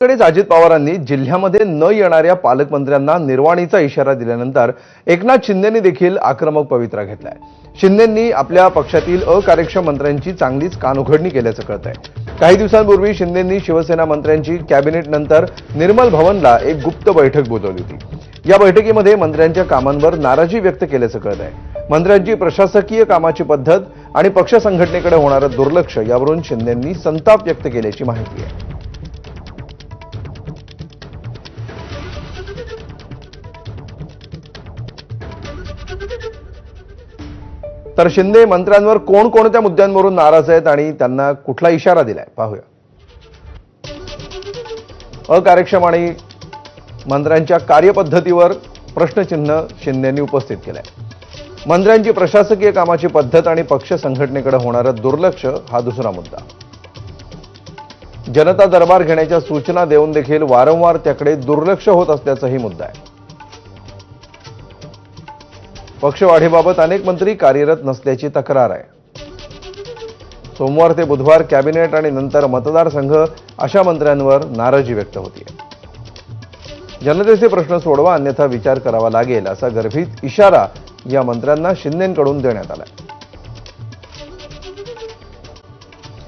कडेच अजित पवारांनी जिल्ह्यामध्ये न येणाऱ्या पालकमंत्र्यांना निर्वाणीचा इशारा दिल्यानंतर एकनाथ शिंदेनी देखील आक्रमक पवित्रा घेतलाय. शिंदेंनी आपल्या पक्षातील अकार्यक्षम मंत्र्यांची चांगलीच कानउघडणी केल्याचं कळत आहे काही दिवसांपूर्वी शिंदेंनी शिवसेना मंत्र्यांची कॅबिनेट नंतर निर्मल भवनला एक गुप्त बैठक बोलवली होती. या बैठकीमध्ये मंत्र्यांच्या कामांवर नाराजी व्यक्त केल्याचं कळत आहे मंत्र्यांची प्रशासकीय कामाची पद्धत आणि पक्ष संघटनेकडे होणारं दुर्लक्ष यावरून शिंदेंनी संताप व्यक्त केल्याची माहिती आहे. तर शिंदे मंत्र्यांवर कोण कोणत्या मुद्द्यांवरून नाराज आहेत आणि त्यांना कुठला इशारा दिलाय? पाहूया. अकार्यक्षम आणि मंत्र्यांच्या कार्यपद्धतीवर प्रश्नचिन्ह शिंदेंनी उपस्थित केलंय. मंत्र्यांची प्रशासकीय कामाची पद्धत आणि पक्ष संघटनेकडे होणारं दुर्लक्ष हा दुसरा मुद्दा. जनता दरबार घेण्याच्या सूचना देऊन देखील वारंवार त्याकडे दुर्लक्ष होत असल्याचाही मुद्दा आहे. पक्षवाढीबाबत अनेक मंत्री कार्यरत नसल्याची तक्रार आहे. सोमवार ते बुधवार कॅबिनेट आणि नंतर मतदारसंघ अशा मंत्र्यांवर नाराजी व्यक्त होती जनतेचे प्रश्न सोडवा अन्यथा विचार करावा लागेल असा गर्भित इशारा या मंत्र्यांना शिंदेकडून देण्यात आला